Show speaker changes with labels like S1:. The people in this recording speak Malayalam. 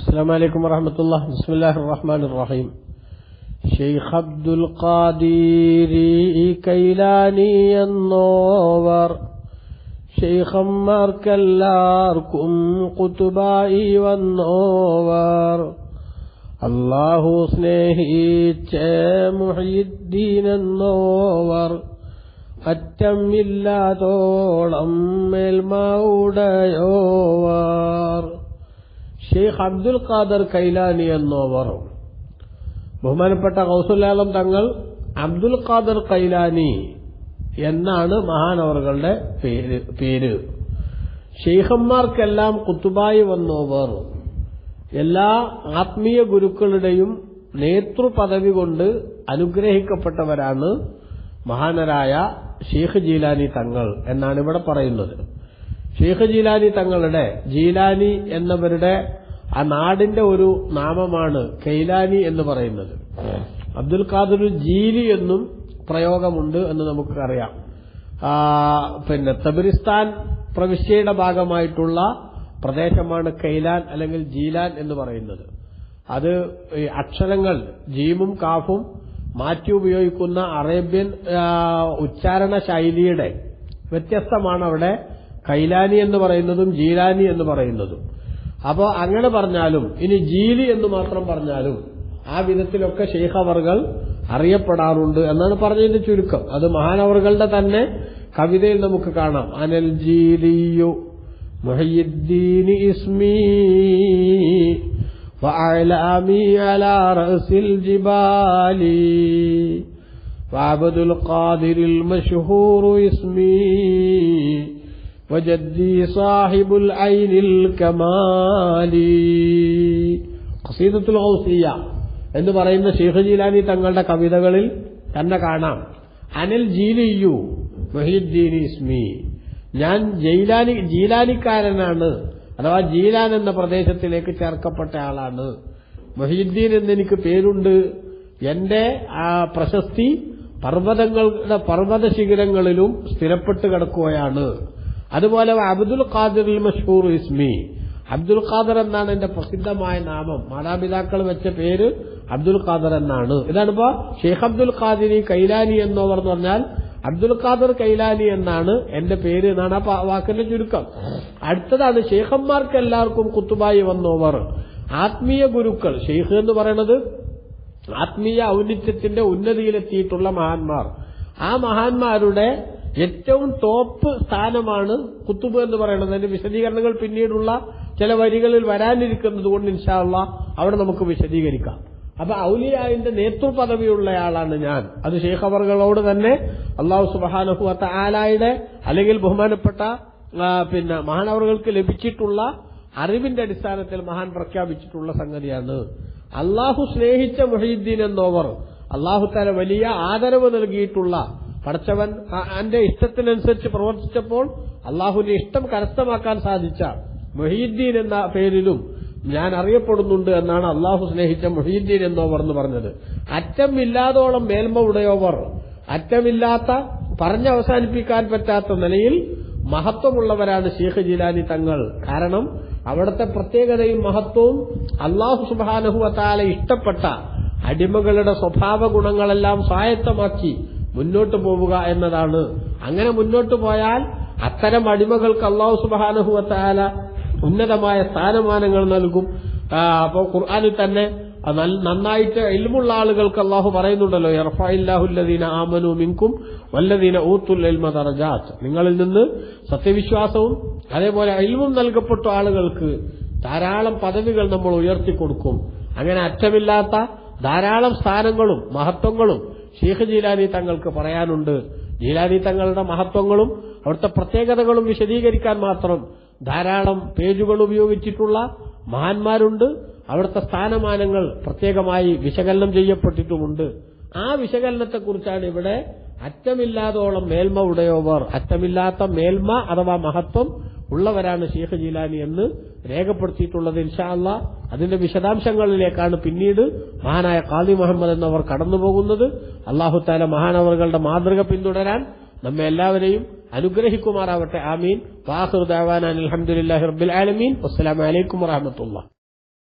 S1: السلام عليكم ورحمة الله بسم الله الرحمن الرحيم ഷെയ്ഖ് അബ്ദുൽ ഖാദീരി കൈലാനി എന്നോവർ ഷെയ്ഖന്മാർക്കെല്ലാവർക്കും കുത്തുബായി വന്നോവർ അള്ളാഹു സ്നേഹിച്ച മുഹീദ്ദീൻ എന്നോവർ അറ്റമില്ലാതോളം മേൽമൗടയോവർ ഷെയ്ഖ് അബ്ദുൽ ഖാദർ കൈലാനി എന്നോവർ. ബഹുമാനപ്പെട്ട കൗസുലാലം തങ്ങൾ അബ്ദുൽ ഖാദർ കൈലാനി എന്നാണ് മഹാനവറുകളുടെ പേര് പേര്. ഷെയ്ഖന്മാർക്കെല്ലാം കുത്തുബായി വന്നോവർ. എല്ലാ ആത്മീയ ഗുരുക്കളുടെയും നേതൃപദവി കൊണ്ട് അനുഗ്രഹിക്കപ്പെട്ടവരാണ് മഹാനരായ ഷെയ്ഖ് ജീലാനി തങ്ങൾ എന്നാണ് ഇവിടെ പറയുന്നത്. ഷെയ്ഖ് ജീലാനി തങ്ങളുടെ ജീലാനി എന്നവരുടെ ആ നാടിന്റെ ഒരു നാമമാണ് കൈലാനി എന്ന് പറയുന്നത്. അബ്ദുൽ ഖാദർ ജീലി എന്നും പ്രയോഗമുണ്ട് എന്ന് നമുക്കറിയാം. പിന്നെ തബിരിസ്ഥാൻ പ്രവിശ്യയുടെ ഭാഗമായിട്ടുള്ള പ്രദേശമാണ് കൈലാൻ അല്ലെങ്കിൽ ജീലാൻ എന്ന് പറയുന്നത്. അത് ഈ അക്ഷരങ്ങൾ ജീമും കാഫും മാറ്റി ഉപയോഗിക്കുന്ന അറേബ്യൻ ഉച്ചാരണ ശൈലിയുടെ വ്യത്യസ്തമാണ് അവിടെ കൈലാനി എന്ന് പറയുന്നതും ജീലാനി എന്ന് പറയുന്നതും. അപ്പോൾ അങ്ങനെ പറഞ്ഞാലും ഇനി ജീലി എന്ന് മാത്രം പറഞ്ഞാലും ആ വിധത്തിലൊക്കെ ഷെയ്ഖവർകൾ അറിയപ്പെടാറുണ്ട് എന്നാണ് പറഞ്ഞതിന്റെ ചുരുക്കം അത് മഹാനവറുകളുടെ തന്നെ കവിതയിൽ നമുക്ക് കാണാം അനൽ ജീലിയു മുഹയ്യുദ്ദീൻ ഇസ്മി وأعلامي على رأس الجبال وعبد القادر المشهور اسمي وجدي صاحب العين الكمال ഖസീദത്തുൽ ഔസിയ എന്ന് പറയുന്ന ഷെയ്ഖ് ജീലാനി തങ്ങളുടെ കവിതകളിൽ തന്നെ കാണാം അനിൽ ജീലിയു മൊഹീദ്ദീൻ ഇസ്മി ഞാൻ ജയിലാനി ജീലാനിക്കാരനാണ് അഥവാ ജീലാൻ എന്ന പ്രദേശത്തിലേക്ക് ചേർക്കപ്പെട്ട ആളാണ് മൊഹീദ്ദീൻ എന്നെനിക്ക് പേരുണ്ട് എന്റെ ആ പ്രശസ്തി പർവ്വതങ്ങളുടെ പർവ്വത ശിഖരങ്ങളിലും സ്ഥിരപ്പെട്ട് കിടക്കുകയാണ് അതുപോലെ അബ്ദുൽ ഖാദിർ മഷൂർ ഇസ്മി അബ്ദുൽ ഖാദർ എന്നാണ് എന്റെ പ്രസിദ്ധമായ നാമം. മാതാപിതാക്കൾ വെച്ച പേര് അബ്ദുൽ ഖാദർ എന്നാണ്. ഇതാണിപ്പോ ഷെയ്ഖ് അബ്ദുൽ ഖാദിരി കൈലാനി എന്നവർ എന്ന് പറഞ്ഞാൽ അബ്ദുൽ ഖാദർ കൈലാനി എന്നാണ് എന്റെ പേര് എന്നാണ് ആ വാക്കിന്റെ ചുരുക്കം. അടുത്തതാണ് ഷെയ്ഖന്മാർക്ക് എല്ലാവർക്കും കുത്തുബായി വന്നോവർ. ആത്മീയ ഗുരുക്കൾ. ഷെയ്ഖ് എന്ന് പറയുന്നത് ആത്മീയ ഔന്നിത്യത്തിന്റെ ഉന്നതിയിലെത്തിയിട്ടുള്ള മഹാന്മാർ. ആ മഹാന്മാരുടെ ഏറ്റവും ടോപ്പ് സ്ഥാനമാണ് കുത്തുബ് എന്ന് പറയുന്നത്. അതിന്റെ വിശദീകരണങ്ങൾ പിന്നീടുള്ള ചില വരികളിൽ വരാനിരിക്കുന്നത് കൊണ്ട് ഇൻഷാള്ള അവിടെ നമുക്ക് വിശദീകരിക്കാം. അപ്പൊ ഔലിയായിന്റെ നേതൃപദവിയുള്ളയാളാണ് ഞാൻ. അത് ഷെയ്ഖ് തന്നെ അള്ളാഹു സുബാനഹു അത്ത ആലായുടെ അല്ലെങ്കിൽ ബഹുമാനപ്പെട്ട പിന്നെ മഹാനവറുകൾക്ക് ലഭിച്ചിട്ടുള്ള അറിവിന്റെ അടിസ്ഥാനത്തിൽ മഹാൻ പ്രഖ്യാപിച്ചിട്ടുള്ള സംഗതിയാണ്. അള്ളാഹു സ്നേഹിച്ച മുഹീദ്ദീൻ എന്നോവർ അള്ളാഹു തല വലിയ ആദരവ് നൽകിയിട്ടുള്ള പടച്ചവൻ അന്റെ ഇഷ്ടത്തിനനുസരിച്ച് പ്രവർത്തിച്ചപ്പോൾ അള്ളാഹുവിന്റെ ഇഷ്ടം കരസ്ഥമാക്കാൻ സാധിച്ച മൊഹീദ്ദീൻ എന്ന പേരിലും ഞാൻ അറിയപ്പെടുന്നുണ്ട് എന്നാണ് അള്ളാഹു സ്നേഹിച്ച മൊഹീദ്ദീൻ എന്നോവർ എന്ന് പറഞ്ഞത്. അറ്റമില്ലാതോളം മേൽമ ഉടയോവർ അറ്റമില്ലാത്ത പറഞ്ഞവസാനിപ്പിക്കാൻ പറ്റാത്ത നിലയിൽ മഹത്വമുള്ളവരാണ് ഷേഖ് ജിലാനി തങ്ങൾ. കാരണം അവിടുത്തെ പ്രത്യേകതയും മഹത്വവും അള്ളാഹു സുബാനഹുവത്താലെ ഇഷ്ടപ്പെട്ട അടിമകളുടെ സ്വഭാവ ഗുണങ്ങളെല്ലാം സ്വായത്തമാക്കി മുന്നോട്ട് പോവുക എന്നതാണ്. അങ്ങനെ മുന്നോട്ട് പോയാൽ അത്തരം അടിമകൾക്ക് അള്ളാഹു സുബാനഹുവത്താല ഉന്നതമായ സ്ഥാനമാനങ്ങൾ നൽകും. അപ്പോൾ ഖുർആാനിൽ തന്നെ നന്നായിട്ട് ഇൽമുള്ള ആളുകൾക്ക് അള്ളാഹു പറയുന്നുണ്ടല്ലോ ഇർഫാഹുല്ലദീന ആമനു മിങ്കും വല്ലദീന ഊത്തുൽ ഇൽമ ദറജാത്ത്. നിങ്ങളിൽ നിന്ന് സത്യവിശ്വാസവും അതേപോലെ ഇൽമും നൽകപ്പെട്ട ആളുകൾക്ക് ധാരാളം പദവികൾ നമ്മൾ ഉയർത്തിക്കൊടുക്കും. അങ്ങനെ അറ്റമില്ലാത്ത ധാരാളം സ്ഥാനങ്ങളും മഹത്വങ്ങളും ഷീഖ് ജീലാനി തങ്ങൾക്ക് പറയാനുണ്ട്. ജീലാനി തങ്ങളുടെ മഹത്വങ്ങളും അവിടുത്തെ പ്രത്യേകതകളും വിശദീകരിക്കാൻ മാത്രം ധാരാളം പേജുകൾ ഉപയോഗിച്ചിട്ടുള്ള മഹാന്മാരുണ്ട്. അവിടുത്തെ സ്ഥാനമാനങ്ങൾ പ്രത്യേകമായി വിശകലനം ചെയ്യപ്പെട്ടിട്ടുമുണ്ട്. ആ വിശകലനത്തെക്കുറിച്ചാണ് ഇവിടെ അറ്റമില്ലാതോളം മേൽമ ഉടയോവർ അറ്റമില്ലാത്ത മേൽമ അഥവാ മഹത്വം ഉള്ളവരാണ് ഷെയ്ഖ് ജീലാനി എന്ന് രേഖപ്പെടുത്തിയിട്ടുള്ളത് ഇൻഷാല്ല അതിന്റെ വിശദാംശങ്ങളിലേക്കാണ് പിന്നീട് മഹാനായ ഖാദി മുഹമ്മദ് എന്നവർ കടന്നുപോകുന്നത്. അള്ളാഹു താല മഹാനവറുകളുടെ മാതൃക പിന്തുടരാൻ നമ്മെ എല്ലാവരെയും അനുഗ്രഹിക്കുമാറാവട്ടെ. ആമീൻ. വാഹുർ ദാവാൻ അലഹമുല്ലാഹി റബ്ബിൽ ആലമീൻ. വസ്സലാമലൈക്കും വറഹമത്തുള്ള